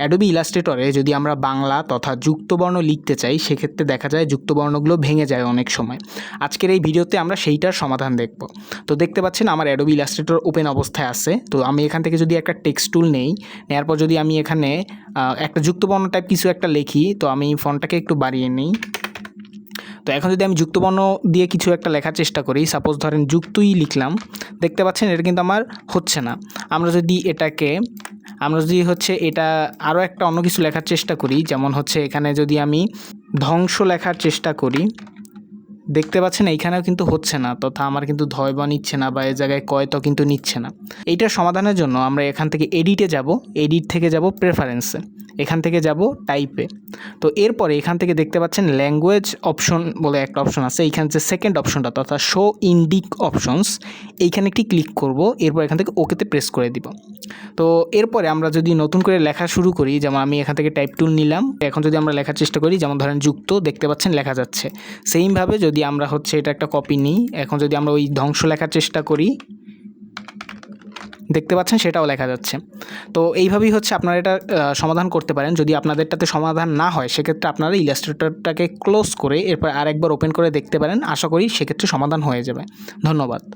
Adobe ইলাস্ট্রেটরে যদি আমরা বাংলা তথা যুক্তবর্ণ লিখতে চাই, সেক্ষেত্রে দেখা যায় যুক্তবর্ণগুলো ভেঙে যায় অনেক সময়। আজকের এই ভিডিওতে আমরা সেইটার সমাধান দেখব। তো দেখতে পাচ্ছেন, আমার অ্যাডোবি ইলাস্ট্রেটর ওপেন অবস্থায় আছে। তো আমি এখান থেকে যদি একটা টেক্সট টুল নেই নেওয়ার পর যদি আমি এখানে একটা যুক্তবর্ণ টাইপ কিছু একটা লিখি, তো আমি ফোনটাকে একটু বাড়িয়ে নিই। তো এখন যদি আমি যুক্তবর্ণ দিয়ে কিছু একটা লেখার চেষ্টা করি সাপোজ ধরেন যুক্তই লিখলাম, দেখতে পাচ্ছেন এটা কিন্তু আমার হচ্ছে না। আমরা যদি এটাকে, আমরা যদি হচ্ছে এটা আরও একটা অন্য কিছু লেখার চেষ্টা করি, যেমন হচ্ছে এখানে যদি আমি ধ্বংস লেখার চেষ্টা করি দেখতে পাচ্ছেন এইখানেও কিন্তু হচ্ছে না, তথা আমার কিন্তু ধয় বা নিচ্ছে না বা এ জায়গায় কয় তো কিন্তু নিচ্ছে না। এইটার সমাধানের জন্য আমরা এখান থেকে এডিটে যাব এডিট থেকে যাব প্রেফারেন্সে এখান থেকে যাব টাইপে তো এরপরে এখান থেকে দেখতে পাচ্ছেন ল্যাঙ্গুয়েজ অপশন বলে একটা অপশন আছে, এইখানে যে সেকেন্ড অপশনটা তথা শো ইন্ডিক অপশনস এইখানে একটি ক্লিক করব, এরপর এখান থেকে ওকেতে প্রেস করে দিব। তো এরপরে আমরা যদি নতুন করে লেখা শুরু করি, যেমন আমি এখান থেকে টাইপ টুল নিলাম, এখন যদি আমরা লেখার চেষ্টা করি, যেমন ধরেন যুক্ত, দেখতে পাচ্ছেন লেখা যাচ্ছে। সেইমভাবে যদি আমরা হচ্ছে এটা একটা কপি নিই, এখন যদি আমরা ওই ধ্বংস লেখার চেষ্টা করি, দেখতে পাচ্ছেন সেটাও লেখা যাচ্ছে। তো এইভাবেই হচ্ছে আপনারা এটা সমাধান করতে পারেন। যদি আপনাদেরটাতে সমাধান না হয়, সেক্ষেত্রে আপনারা ইলাস্ট্রেটরটাকে ক্লোজ করে এরপর আরেকবার ওপেন করে দেখতে পারেন। আশা করি সেক্ষেত্রে সমাধান হয়ে যাবে। ধন্যবাদ।